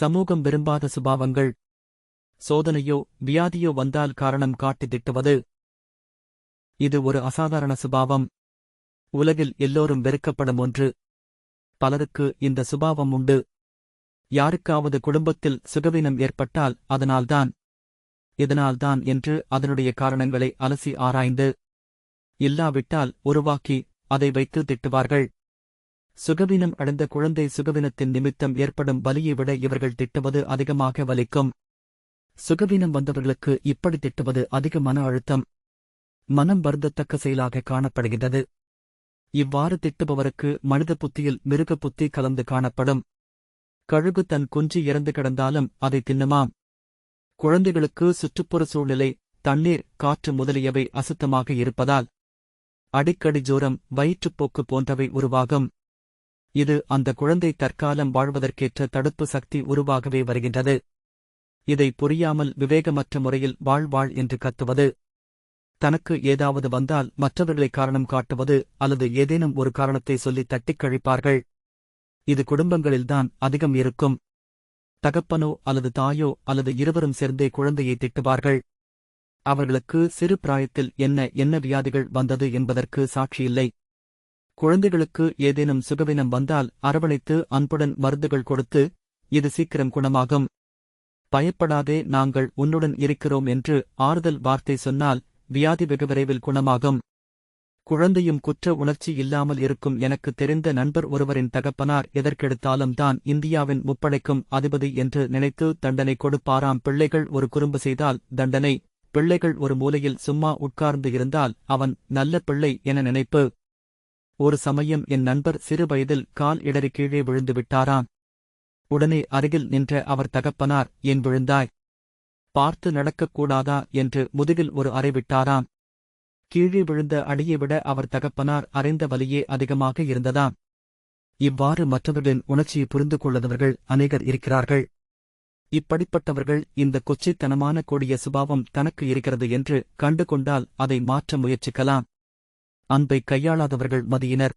சமூகம் விரும்பாத சுபாவங்கள். சோதனையோ வியாதியோ வந்தால் காரணம் காட்டி திட்டுவது. இது ஒரு அசாதாரண சுபாவம். உலகில் எல்லோரும் வெறுக்கப்படும் ஒன்று. பலருக்கு இந்த சுபாவம் உண்டு. யாருக்காவது குடும்பத்தில் சுகவீனம் ஏற்பட்டால் அதனால்தான். இதனால்தான் என்று அதனுடைய காரணங்களை அலசி ஆராய்ந்து. இல்லாவிட்டால் உருவாக்கி அதை வைத்து திட்டுவார்கள். சுகவீனம் அடைந்த குழந்தை சுகவீனத்தின் நிமித்தம் ஏற்படும் வலியை விட இவர்கள் திட்டுவது அதிகமாக வலிக்கும். சுகவீனம் வந்தவர்களுக்கு இப்படி திட்டுவது அதிக மன அழுத்தம். மனம் வருந்தத்தக்க செயலாக காணப்படுகின்றது இவ்வாறு திட்டுபவருக்கு மனித புத்தியில் மிருக புத்தி கலந்து காணப்படும். கழுகு தன் குஞ்சு இறந்து கிடந்தாலும் அதை தின்னுமாம். குழந்தைகளுக்கு சுற்றுப்புற சூழ்நிலை தண்ணீர் காற்று முதலியவை அசுத்தமாக இருப்பதால் அடிக்கடி ஜோரம் வயிற்றுப்போக்கு போன்றவை உருவாகும். இது அந்த குழந்தை தற்காலம் வாழ்வதற்கேற்ற தடுப்பு சக்தி உருவாகவே வருகின்றது. இதை புரியாமல் விவேகமற்ற முறையில் வாழ்வாள் என்று கத்துவது தனக்கு ஏதாவது வந்தால் மற்றவர்களை காரணம் காட்டுவது அல்லது ஏதேனும் ஒரு காரணத்தை சொல்லி தட்டிக் கழிப்பார்கள். இது குடும்பங்களில்தான் அதிகம் இருக்கும். தகப்பனோ அல்லது தாயோ அல்லது இருவரும் சேர்ந்தே குழந்தையை திட்டுவார்கள். அவர்களுக்கு சிறு பிராயத்தில் என்ன என்ன வியாதிகள் வந்தது என்பதற்கு சாட்சியில்லை. குழந்தைகளுக்கு ஏதேனும் சுகவினம் வந்தால் அரவணைத்து அன்புடன் மருந்துகள் கொடுத்து இது சீக்கிரம் குணமாகும். பயப்படாதே நாங்கள் உன்னுடன் இருக்கிறோம் என்று ஆறுதல் வார்த்தை சொன்னால் வியாதி வெகு விரைவில் குணமாகும். குழந்தையும் குற்ற உணர்ச்சி இல்லாமல் இருக்கும் எனக்கு தெரிந்த நண்பர் ஒருவரின் தகப்பனார் எதற்கெடுத்தாலும் தான் இந்தியாவின் முப்படைக்கும் அதிபதி என்று நினைத்து தண்டனை கொடுப்பாராம். பிள்ளைகள் ஒரு குறும்பு செய்தால் தண்டனை பிள்ளைகள் ஒரு மூலையில் சும்மா உட்கார்ந்து இருந்தால் அவன் நல்ல பிள்ளை என நினைப்பு. ஒரு சமயம் என் நண்பர் சிறு வயதில் கால் இடறி கீழே விழுந்து விட்டாராம். உடனே அருகில் நின்ற அவர் தகப்பனார் ஏன் விழுந்தாய்? பார்த்து நடக்கக்கூடாதா என்று முதுகில் ஒரு அறை விட்டாராம். கீழே விழுந்த அடியை விட அவர் தகப்பனார் அறைந்த வலியே அதிகமாக இருந்ததாம். இவ்வாறு மற்றவர்களின் உணர்ச்சியை புரிந்து கொள்ளாதவர்கள் அநேகர் இருக்கிறார்கள். இப்படிப்பட்டவர்கள் இந்த கொச்சைத்தனமான கொடிய சுபாவம் தனக்கு இருக்கிறது என்று கண்டு கொண்டால் அதை மாற்ற முயற்சிக்கலாம். அன்பை கையாளாதவர்கள் மதியினர்.